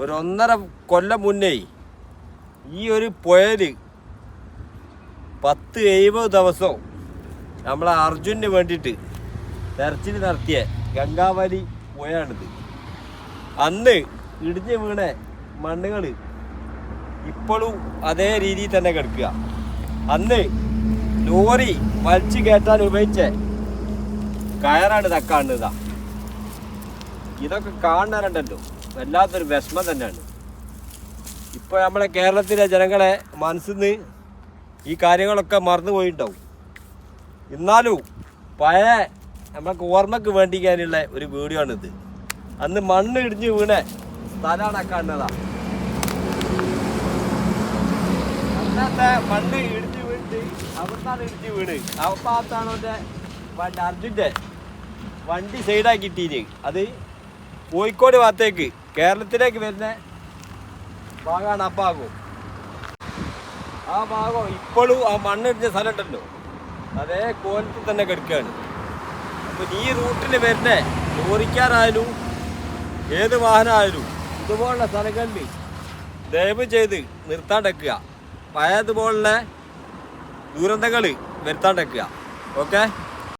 ഒരു ഒന്നര കൊല്ലം മുന്നേ ഈ ഒരു പുഴയിൽ പത്ത് എഴുപത് ദിവസവും നമ്മളെ അർജുനന് വേണ്ടിയിട്ട് തെരച്ചിൽ നടത്തിയ ഗംഗാവലി പുഴയാണിത്. അന്ന് ഇടിഞ്ഞ് വീണ മണ്ണുകൾ ഇപ്പോഴും അതേ രീതിയിൽ തന്നെ കിടക്കുക. അന്ന് ലോറി വലിച്ചു കയറ്റാൻ ഉപയോഗിച്ച കയറാണ് തക്കാണ്ടതാ ഇതൊക്കെ കാണാറുണ്ടല്ലോ വല്ലാത്തൊരു വിഷമം തന്നെയാണ്. ഇപ്പൊ നമ്മളെ കേരളത്തിലെ ജനങ്ങളെ മനസ്സിൽ നിന്ന് ഈ കാര്യങ്ങളൊക്കെ മറന്നു പോയിട്ടുണ്ടാവും. എന്നാലും പഴയ നമ്മൾക്ക് ഓർമ്മക്ക് വേണ്ടിക്കാനുള്ള ഒരു വീഡിയോ ആണിത് അന്ന് മണ്ണ് ഇടിഞ്ഞ് വീണ സ്ഥലമാണ് കാണുന്നതാ. അന്നത്തെ മണ്ണ് ഇടിഞ്ഞ് വീണിട്ട് അവിടുന്നാണ് ഇടിഞ്ഞ് വീണ്. വണ്ടി അർജുന്റെ വണ്ടി സൈഡാക്കിട്ടീന് അത് കോഴിക്കോട് ഭാഗത്തേക്ക്. കേരളത്തിലേക്ക് വരുന്ന ഭാഗമാണ് ആ ഭാഗവും ആ ഭാഗം ഇപ്പോഴും ആ മണ്ണിടിഞ്ഞ സ്ഥലം ഉണ്ടല്ലോ അതേ കോലത്തിൽ തന്നെ കിടക്കുകയാണ്. അപ്പം ഈ റൂട്ടിൽ വരുന്ന ലോറിക്കാരായാലും ഏത് വാഹനമായാലും ഇതുപോലുള്ള സ്ഥലങ്ങളിൽ ദയവ് ചെയ്ത് നിർത്താണ്ടെക്കുക. പഴയതുപോലുള്ള ദുരന്തങ്ങൾ വരുത്താണ്ടെക്കുക. ഓക്കെ?